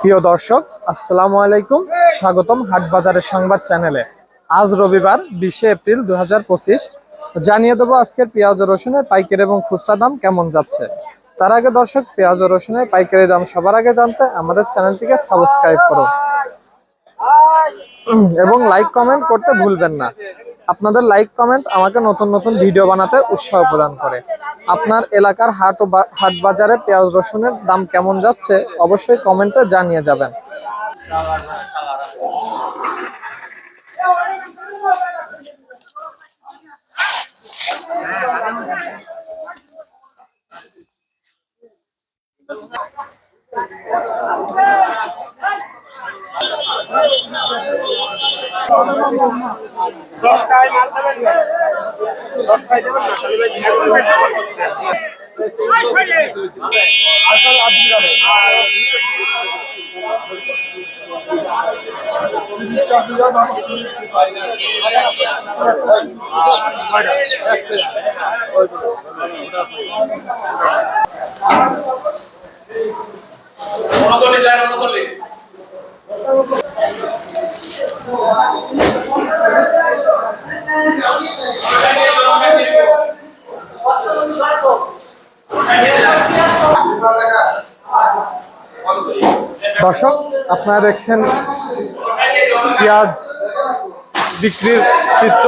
প্রিয় দর্শক, আসসালামু আলাইকুম। স্বাগতম হাট বাজারের সংবাদ চ্যানেলে। আজ রবিবার, বিশে এপ্রিল দু হাজার পঁচিশ। জানিয়ে দেবো আজকের পেঁয়াজ রসুনের পাইকারি এবং খুচরা দাম কেমন যাচ্ছে। তার আগে দর্শক, পেঁয়াজ রসুনের পাইকারি দাম সবার আগে জানতে আমাদের চ্যানেলটিকে সাবস্ক্রাইব করুন এবং লাইক কমেন্ট করতে ভুলবেন না। আপনাদের লাইক কমেন্ট আমাকে নতুন নতুন ভিডিও বানাতে উৎসাহ প্রদান করে। আপনার এলাকার হাট হাট বাজারে পেঁয়াজ রসুনের দাম কেমন যাচ্ছে, অবশ্যই কমেন্টে জানিয়ে যাবেন দশটায় মাল দেবেন না দশটায় দর্শক, আপনারা দেখছেন পেঁয়াজ বিক্রির চিত্র।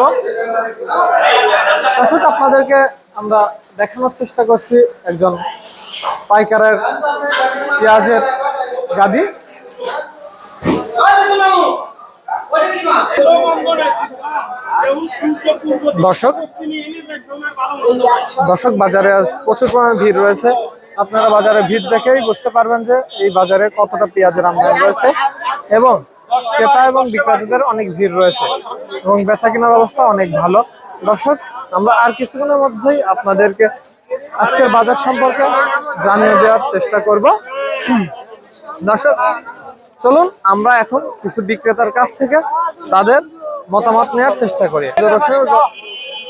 দর্শক, আপনাদেরকে আমরা দেখানোর চেষ্টা করছি একজন পাইকারের পেঁয়াজের গাদি। দর্শক দর্শক, বাজারে আজ প্রচুর পরিমাণে ভিড় রয়েছে। আপনারা বাজারে ভিড় দেখেই বুঝতে পারবেন যে এই বাজারে কতটা পেঁয়াজের আমদানি রয়েছে এবং ক্রেতা এবং বিক্রেতাদের অনেক ভিড় রয়েছে এবং বেচা কেনার অবস্থা অনেক ভালো। দর্শক, আমরা আর কিছুক্ষণের মধ্যেই আপনাদেরকে আজকের বাজার সম্পর্কে জানিয়ে দেওয়ার চেষ্টা করব। দর্শক, চলুন আমরা এখন কিছু বিক্রেতার কাছ থেকে তাদের মতামত নেওয়ার চেষ্টা করি।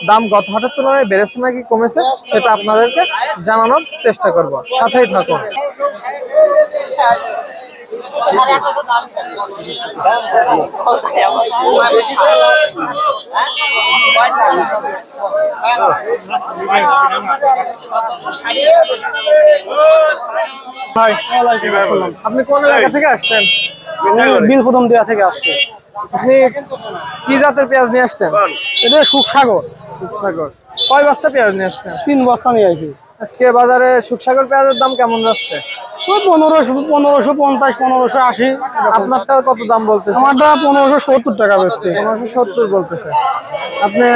দাম গত হাটের তুলনায় বেড়েছে নাকি কমেছে সেটা আপনাদেরকে জানানোর চেষ্টা করব। সাথেই থাকুন। ভাই আপনি কোন এলাকা থেকে আসছেন? বিল প্রথম দেওয়া থেকে আসছেন আপনি কি জাতের পেঁয়াজ নিয়ে আসছেন? এটা সুখসাগর সুখসাগর। কয় বস্তা পেঁয়াজ নিয়ে আসছেন? তিন বস্তা নিয়ে আসি আজকে বাজারে সুখসাগর পেঁয়াজের দাম কেমন যাচ্ছে? পনেরোশো পনেরোশো পঞ্চাশ পনেরোশো আশি। আপনারটা কত দাম বলতেছে? আমারটা পনেরোশো সত্তর টাকা বেচছে। পনেরোশো সত্তর বলতেছে। আপনি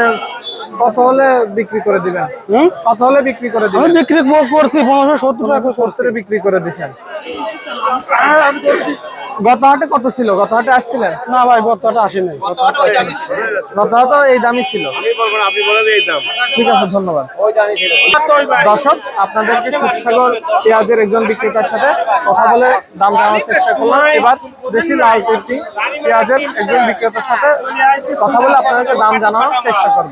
কত হলে বিক্রি করে দিবেন? হুম? কত হলে বিক্রি করে আমি দিবেন বিক্রি করছি পনেরোশো সত্তর টাকা সত্তরে বিক্রি করে দিছেন গত হাটে কত ছিল? গত হাটে আসছিলেন? না ভাই বর্তমানটা আসে নাই গত হাটে এই দামই ছিল। আপনি বলে ঠিক আছে ধন্যবাদ। দর্শক আপনাদেরকে সুখসাগর পেঁয়াজের একজন বিক্রেতার সাথে কথা বলে দাম জানার চেষ্টা করলাম। এবার দেশি লাল কুর্তি পেঁয়াজের একজন বিক্রেতার সাথে কথা বলে আপনাদেরকে দাম জানানোর চেষ্টা করব।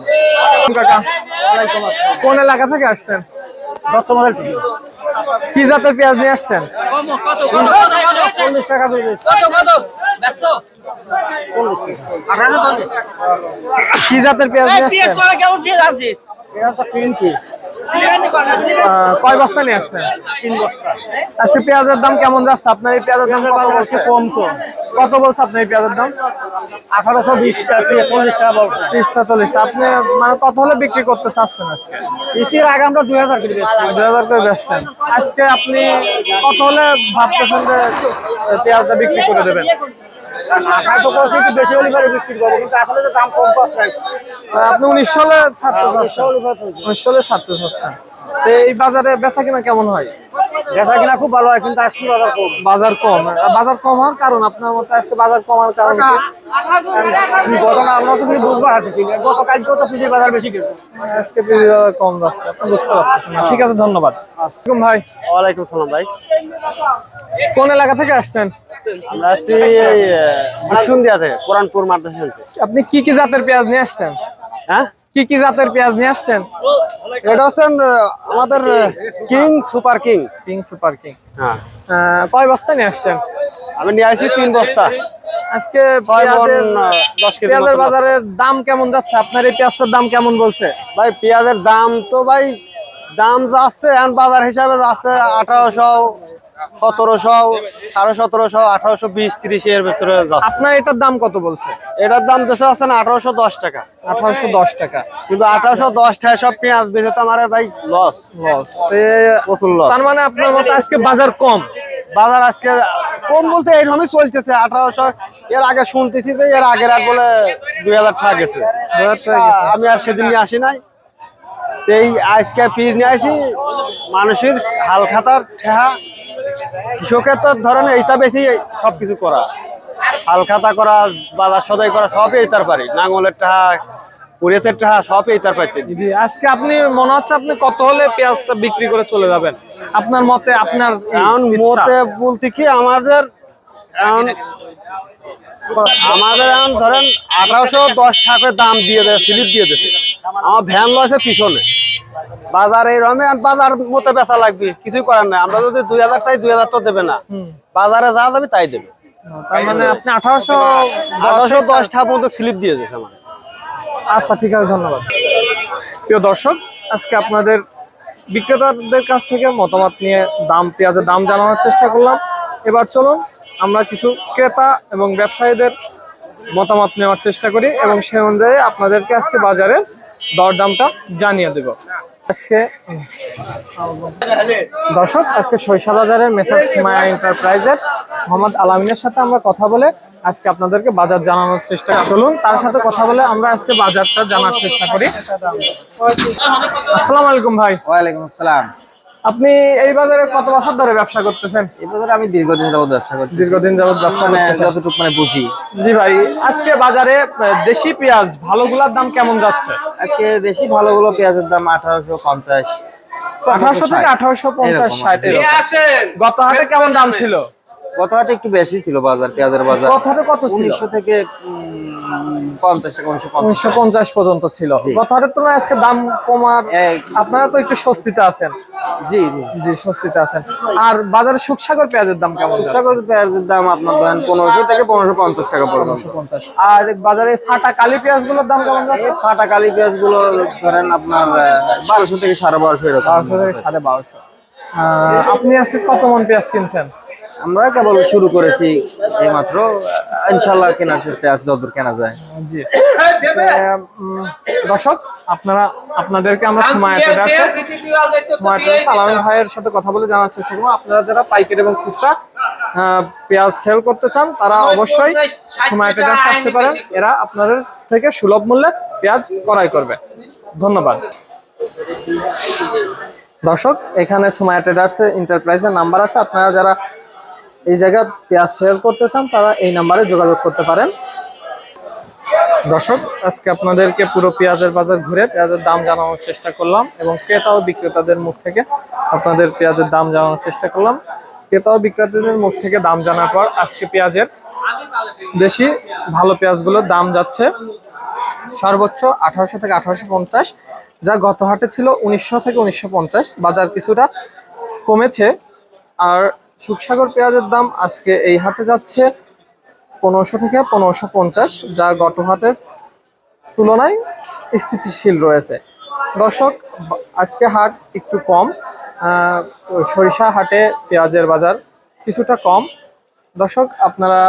কাকা কোন এলাকা থেকে আসছেন? বর্তমানের কি জাতের পেঁয়াজ নিয়ে আসছেন? চল্লিশ টাকা কি জাতের পেঁয়াজ নিয়ে আসছেন? কয় বস্তা নিয়ে আসছেন? তিন বস্তা। আজকে পেঁয়াজের দাম কেমন যাচ্ছে? আপনার এই পেঁয়াজের দাম কম তো। কত বলছে আপনি এই পেঁয়াজের দাম? আঠারোশো বিশ চল্লিশ টাকা বলছে। ত্রিশটা চল্লিশটা আপনি মানে কত হলে বিক্রি করতে চাচ্ছেন আজকে? বৃষ্টির আগে আমরা দুই হাজার করে বেচছি। দুই হাজার করে বেচছেন। আজকে আপনি কত হলে ভাবতেছেন যে পেঁয়াজটা বিক্রি করে দেবেন? আশা তো করছি একটু বেশি হলে পরে বিক্রি করব কিন্তু আসলে তো দাম কম পাচ্ছে। আপনি উনিশশো হলে ছাড়তে চাচ্ছেন। উনিশশো হলে ছাড়তে চাচ্ছেন। এই বাজারে বেচা কিনা কেমন হয়? বেচা কিনা খুব ভালো হয় কিন্তু আজকে বাজার কম। বাজার কম বাজার কম হওয়ার কারণ আপনার মতে আজকে বাজার কমার কারণ কি? ঘটনা আমরা তো কিছু বুঝবার হাতে ছিল গতকাল কত পিজির বাজার বেশি গেছে। আজকে পেঁয়াজের বাজার কম যাচ্ছে আপনি বুঝতে পারতেছেন না। ঠিক আছে ধন্যবাদ। আসসালাম ভাই। ওয়ালাইকুম সালাম ভাই। কোন এলাকা থেকে আসছেন? আমরা আছি এই বিশুন্দিয়া থেকে কোরআনপুর মাদ্রাসা আপনি কি কি জাতের পেঁয়াজ নিয়ে আসছেন? হ্যাঁ? কি কি জাতের পেঁয়াজ নিয়ে আসছেন? এটা হচ্ছেন আমাদের king super king. King super king. হ্যাঁ। কয় বস্তা নিয়ে আসছেন? আমি নিয়ে আসি তিন বস্তা। আজকে পেঁয়াজের বাজারের দাম কেমন যাচ্ছে? আপনার এই পেঁয়াজটার দাম কেমন বলছে? ভাই পেঁয়াজের দাম তো ভাই দাম যাচ্ছে এখন বাজার হিসাবে যাচ্ছে আঠারোশো সতেরোশো সাড়ে সতেরোশো আঠারোশো বিশ ত্রিশ এর ভিতরে আপনার এটার দাম কত বলছে? এটার দাম দেশে আছে না আঠারোশো দশ টাকা। আঠারোশো দশ টাকা। কিন্তু আঠারোশো দশ টাকা সব পেঁয়াজ বেঁচে তো আমার ভাই লস লস প্রচুর লস তার মানে আপনার মতে আজকে বাজার কম? বাজার আজকে কম বলতে এইরকমই চলতেছে। আঠারোশো এর আগে শুনতেছি যে এর আগের আর বলে দুই হাজার টাকা গেছে। আমি আর সেদিন নিয়ে আসি নাই। এই আজকে পিস নিয়ে আসি মানুষের হাল খাতার ঠেহা। কৃষকের তো ধরেন এইটা বেশি সবকিছু করা। হালখাতা করা বাজার সদাই করা সবই এইটার পারি নাঙ্গলের টাহা পুরেতের টাহা সবই এইটার পাইতে জি আজকে আপনি মনে হচ্ছে আপনি কত হলে পেঁয়াজটা বিক্রি করে চলে যাবেন? আপনার মতে আপনার এখন মতে বলতে কি আমাদের এখন আমাদের এখন ধরেন আঠারোশো দশ টাকার দাম দিয়ে দেয় স্লিপ দিয়ে দিতে আমার ভ্যান লসে পিছনে। বাজার এই রমে বাজার মতে বেচা লাগবে কিছুই করার নাই। আমরা যদি দুই হাজার চাই দুই হাজার তো দেবে না। বাজারে যা যাবে তাই দেবে। তার মানে আপনি আঠারোশো আঠারোশো দশ পর্যন্ত স্লিপ দিয়েছে আমার। আচ্ছা ঠিক আছে ধন্যবাদ। প্রিয় দর্শক আজকে আপনাদের বিক্রেতাদের কাছ থেকে মতামত নিয়ে দাম পেঁয়াজের দাম জানানোর চেষ্টা করলাম। এবার চলুন আমরা কিছু ক্রেতা এবং ব্যবসায়ীদের মতামত নেওয়ার চেষ্টা করি এবং সে অনুযায়ী আপনাদেরকে আজকে বাজারে দরদামটা জানিয়ে দেব। আজকে দর্শক, আজকে শৈশব বাজারের মেসার্স মায়া এন্টারপ্রাইজের মোহাম্মদ আলামিনের সাথে আমরা কথা বলে আজকে আপনাদেরকে বাজার জানানোর চেষ্টা চলুন, তার সাথে কথা বলে আমরা আজকে বাজারটা জানার চেষ্টা করি। আসসালামু আলাইকুম ভাই। ওয়ালাইকুম আসসালাম। আপনি এই বাজারে কত বছর ধরে ব্যবসা করতেছেন? এই বাজারে আমি দীর্ঘদিন যাবত ব্যবসা করছি দীর্ঘদিন যাবত ব্যবসা মানে যতটুকু মানে বুঝি। জি ভাই আজকে বাজারে দেশি পেঁয়াজ ভালোগুলার দাম কেমন যাচ্ছে? আজকে দেশি ভালোগুলো পেঁয়াজের দাম আঠারোশো পঞ্চাশ আঠারোশো থেকে আঠারোশো পঞ্চাশ ষাট গত হাটে কেমন দাম ছিল? গত হাটে একটু বেশি ছিল বাজার পেঁয়াজের বাজার। গত হাটে কত ছিল? উনিশশো থেকে উম, পঞ্চাশ টাকা উনিশশো পঞ্চাশ। পর্যন্ত ছিল। গত হাটের তুলনায় আজকে দাম কমার আপনারা তো একটু স্বস্তিতে আছেন। জি জি। স্বস্তিতে আছেন। আর বাজারে সুখসাগর পেঁয়াজের দাম কেমন সুখসাগর পেঁয়াজের দাম আপনার ধরেন পনেরোশো থেকে পনেরোশো পঞ্চাশ টাকা পড়বে 150 আর বাজারে ছাটা কালি পেঁয়াজগুলোর দাম কেমন যাচ্ছে? ফাটা কালি পেঁয়াজগুলো ধরেন আপনার বারোশো থেকে সাড়ে বারোশো বারোশো থেকে সাড়ে বারোশো। আপনি আজকে কত মন পেঁয়াজ কিনছেন? আমরা কেবল শুরু করেছি এইমাত্র। ইনশাল্লাহ কেনার চেষ্টা আছে যতদূর কেনা যায়। জি। দর্শক আপনারা আপনাদেরকে আমরা সালামি ভাইয়ের সাথে কথা বলে জানার চেষ্টা করব। আপনারা যারা পাইকারি এবং খুচরা পেঁয়াজ সেল করতে চান তারা অবশ্যই সময়তে আসতে পারেন এরা আপনাদের থেকে সুলভ মূল্যে পেঁয়াজ ক্রয় করবে। ধন্যবাদ। দর্শক এখানে সময় ট্রেডার্সের এন্টারপ্রাইজের নাম্বার আছে। আপনারা যারা এই জায়গায় পেঁয়াজ সেল করতে চান, তারা এই নাম্বারে যোগাযোগ করতে পারেন। দর্শক, আজকে আপনাদেরকে পুরো পেঁয়াজের বাজার ঘুরে পেঁয়াজের দাম জানানোর চেষ্টা করলাম এবং ক্রেতা ও বিক্রেতাদের মুখ থেকে আপনাদের পেঁয়াজের দাম জানানোর চেষ্টা করলাম। ক্রেতা ও বিক্রেতাদের মুখ থেকে দাম জানার পর আজকে পেঁয়াজের বেশি ভালো পেঁয়াজগুলোর দাম যাচ্ছে সর্বোচ্চ আঠারোশো থেকে আঠারোশো পঞ্চাশ, যা গত হাটে ছিল উনিশশো থেকে উনিশশো পঞ্চাশ। বাজার কিছুটা কমেছে, আর সুখসাগর পেঁয়াজের দাম আজকে এই হাটে যাচ্ছে পনেরোশো থেকে পনেরোশো পঞ্চাশ, যা গত হাটের তুলনায় স্থিতিশীল রয়েছে। দর্শক, আজকে হাট একটু কম সরিষা হাটে পেঁয়াজের বাজার কিছুটা কম। দর্শক, আপনারা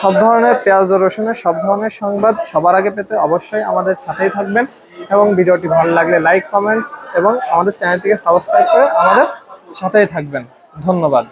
সব ধরনের পেঁয়াজ রসুনের, সব ধরনের সংবাদ সবার আগে পেতে অবশ্যই আমাদের সাথেই থাকবেন এবং ভিডিওটি ভালো লাগলে লাইক, কমেন্ট এবং আমাদের চ্যানেলটিকে সাবস্ক্রাইব করে আমাদের সাথেই থাকবেন। ধন্যবাদ।